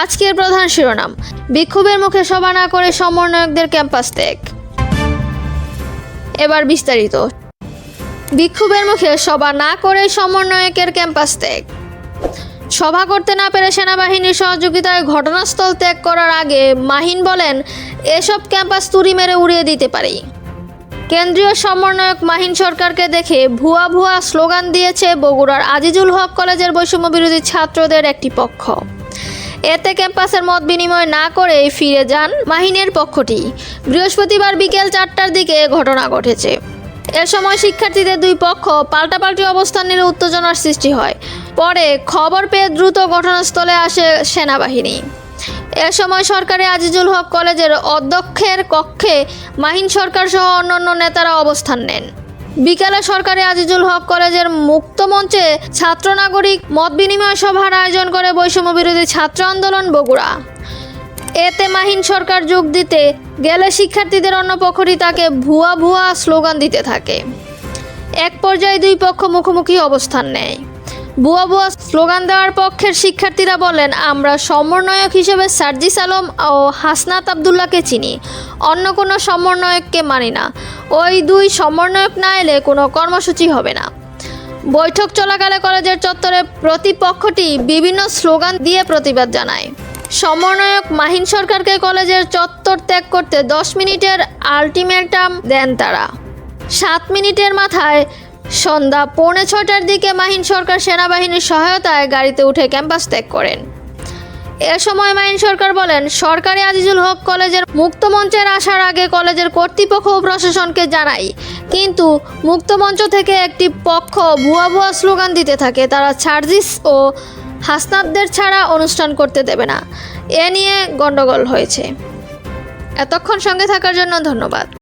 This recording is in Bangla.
আজকের প্রধান শিরোনাম, বিক্ষোভের মুখে সভা না করে সমন্বয়কদের ক্যাম্পাস ত্যাগ। এবার বিস্তারিত। বিক্ষোভের মুখে সভা না করে সমন্বয়কের ক্যাম্পাস ত্যাগ। সভা করতে না পেরে সেনাবাহিনীর সহযোগিতায় ঘটনাস্থল ত্যাগ করার আগে মাহিন বলেন, এসব ক্যাম্পাস তুড়ি মেরে উড়িয়ে দিতে পারি। কেন্দ্রীয় সমন্বয়ক মাহিন সরকারকে দেখে ভুয়া ভুয়া স্লোগান দিয়েছে বগুড়ার আজিজুল হক কলেজের বৈষম্য বিরোধী ছাত্রদের একটি পক্ষ। এতে ক্যাম্পাসের মত বিনিময় না করে ফিরে যান মাহিনের পক্ষটি। বৃহস্পতিবার বিকেল চারটার দিকে ঘটনা ঘটেছে। এ সময় শিক্ষার্থীদের দুই পক্ষ পাল্টাপাল্টি অবস্থান নিলে উত্তেজনার সৃষ্টি হয়। পরে খবর পেয়ে দ্রুত ঘটনাস্থলে আসে সেনাবাহিনী। এ সময় সরকারি আজিজুল হক কলেজের অধ্যক্ষের কক্ষে মাহিন সরকার সহ অন্যান্য নেতারা অবস্থান নেন। বিকেলে সরকারি আজিজুল হক কলেজের মুক্ত মঞ্চে ছাত্র নাগরিক মত বিনিময় সভার আয়োজন করে বৈষম্য বিরোধী ছাত্র আন্দোলন বগুড়া। এতে মাহিন সরকার যোগ দিতে গেলে শিক্ষার্থীদের অন্য পক্ষটি তাকে ভুয়া ভুয়া স্লোগান দিতে থাকে। এক পর্যায়ে দুই পক্ষ মুখোমুখি অবস্থান নেয়। বুয়া বুয়া স্লোগান দেওয়ার পক্ষের শিক্ষার্থীরা বলেন, আমরা সমন্বয়ক হিসেবে সার্জিস আলম ও হাসনাত আবদুল্লাহকে চিনি। অন্য কোনো সমন্বয়ককে মানি না। ওই দুই সমন্বয়ক না এলে কোনো কর্মসূচি হবে না। বৈঠক চলাকালে কলেজের চত্বরে প্রতিপক্ষটি বিভিন্ন স্লোগান দিয়ে প্রতিবাদ জানায়। সমন্বয়ক মাহিন সরকারকে কলেজের চত্বর ত্যাগ করতে দশ মিনিটের আলটিমেটাম দেন তারা। সাত মিনিটের মাথায় সন্ধ্যা পৌনে ছটার দিকে মাহিন সরকার সেনাবাহিনীর সহায়তায় গাড়িতে উঠে ক্যাম্পাস ত্যাগ করেন। এ সময় মাহিন সরকার বলেন, সরকারি আজিজুল হক কলেজের মুক্ত মঞ্চের আসার আগে কলেজের কর্তৃপক্ষ ও প্রশাসনকে জানাই, কিন্তু মুক্ত মঞ্চ থেকে একটি পক্ষ ভুয়া ভুয়া স্লোগান দিতে থাকে, তারা ছার্জিস ও হাসনাবদের ছাড়া অনুষ্ঠান করতে দেবে না। এ নিয়ে গণ্ডগোল হয়েছে। এতক্ষণ সঙ্গে থাকার জন্য ধন্যবাদ।